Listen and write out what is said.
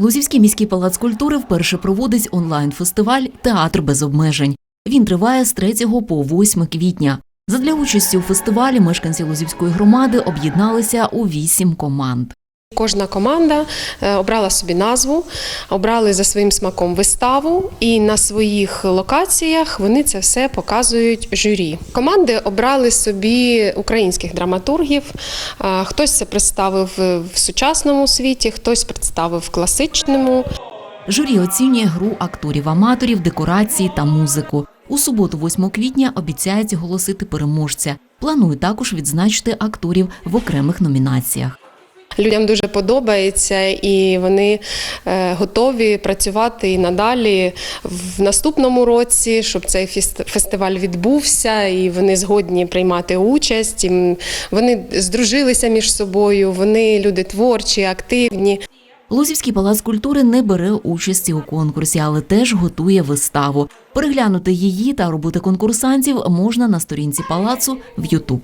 Лузівський міський палац культури вперше проводить онлайн-фестиваль Театр без обмежень. Він триває з 3 по 8 квітня. Задля участі у фестивалі мешканці Лузівської громади об'єдналися у вісім команд. Кожна команда е, обрала собі назву, обрали за своїм смаком виставу, і на своїх локаціях вони це все показують журі. Команди обрали собі українських драматургів. Е, Хтось це представив в сучасному світі, хтось представив в класичному. Журі оцінює гру акторів-аматорів, декорації та музику. У суботу, 8 квітня, обіцяють оголосити переможця. Планують також відзначити акторів в окремих номінаціях. Людям дуже подобається, і вони е, готові працювати і надалі в наступному році, щоб цей фестиваль відбувся, і вони згодні приймати участь. І вони здружилися між собою. Вони люди творчі, активні. Лузівський палац культури не бере участі у конкурсі, але теж готує виставу. Переглянути її та роботи конкурсантів можна на сторінці палацу в Ютуб.